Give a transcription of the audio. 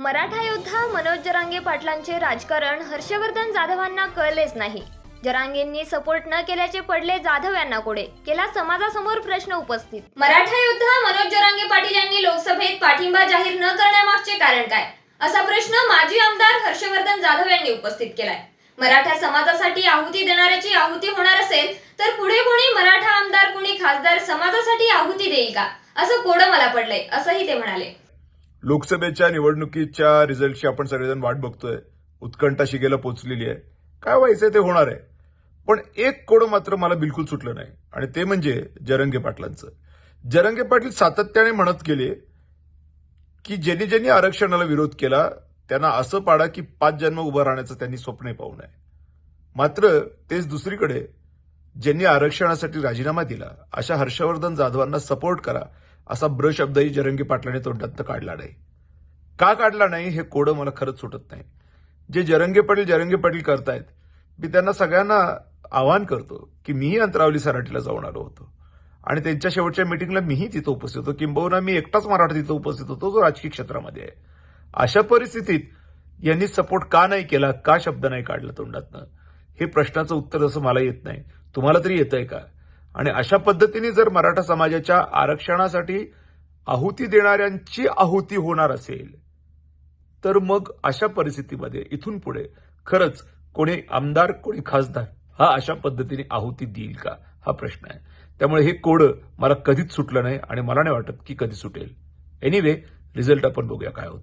मराठा योद्धा मनोज जरांगे पाटलांचे राजकारण हर्षवर्धन जाधवांना कळलेच नाही. जरांगेंनी सपोर्ट न केल्याचे पडले जाधव यांना कोडे. केला समाजासमोर प्रश्न उपस्थित. मराठा योद्धा मनोज जरांगे पाटील यांनी लोकसभेत पाठिंबा जाहीर न करण्यामागचे कारण काय? असा प्रश्न माजी आमदार हर्षवर्धन जाधव यांनी उपस्थित केलाय. मराठा समाजासाठी आहुती देणाऱ्याची आहुती होणार असेल तर पुढे कोणी मराठा आमदार कोणी खासदार समाजासाठी आहुती देईल का? असं कोडं मला पडलंय असंही ते म्हणाले. लोकसभेच्या निवडणुकीच्या रिझल्टची आपण सगळेजण वाट बघतोय. उत्कंठा शिगेला पोचलेली आहे. काय व्हायचंय ते होणार आहे. पण एक कोडं मात्र मला बिलकुल सुटलं नाही. आणि ते म्हणजे जरंगे पाटलांचं. जरंगे पाटील सातत्याने म्हणत गेले की ज्यांनी ज्यांनी आरक्षणाला विरोध केला त्यांना असं पाडा की पाच जन्म उभं राहण्याचं त्यांनी स्वप्न पाहू नये. मात्र तेच दुसरीकडे ज्यांनी आरक्षणासाठी राजीनामा दिला अशा हर्षवर्धन जाधवांना सपोर्ट करा. असा ब्र शब्दही जरंगी पाटलाने तोंडात काढला नाही. का काढला नाही हे कोडं मला खरंच सुटत नाही. जे जरंगे पाटील जरंगे पाटील करतायत मी त्यांना सगळ्यांना आवाहन करतो की मीही अंतरावली सराठीला जाऊन आलो होतो. आणि त्यांच्या शेवटच्या मिटिंगला मीही तिथं उपस्थित होतो. किंबहुना मी एकटाच मराठा तिथं उपस्थित होतो जो राजकीय क्षेत्रामध्ये आहे. अशा परिस्थितीत यांनी सपोर्ट का नाही केला का शब्द नाही काढला तोंडातनं? हे प्रश्नाचं उत्तर असं मला येत नाही. तुम्हाला तरी येतंय का? आणि अशा पद्धतीने जर मराठा समाजाच्या आरक्षणासाठी आहुती देणाऱ्यांची आहुती होणार असेल तर मग अशा परिस्थितीमध्ये इथून पुढे खरंच कोणी आमदार कोणी खासदार हा अशा पद्धतीने आहुती देईल का? हा प्रश्न आहे. त्यामुळे हे कोड मला कधीच सुटलं नाही आणि मला नाही वाटत की कधी सुटेल. एनिवे रिझल्ट आपण बघूया काय होतं.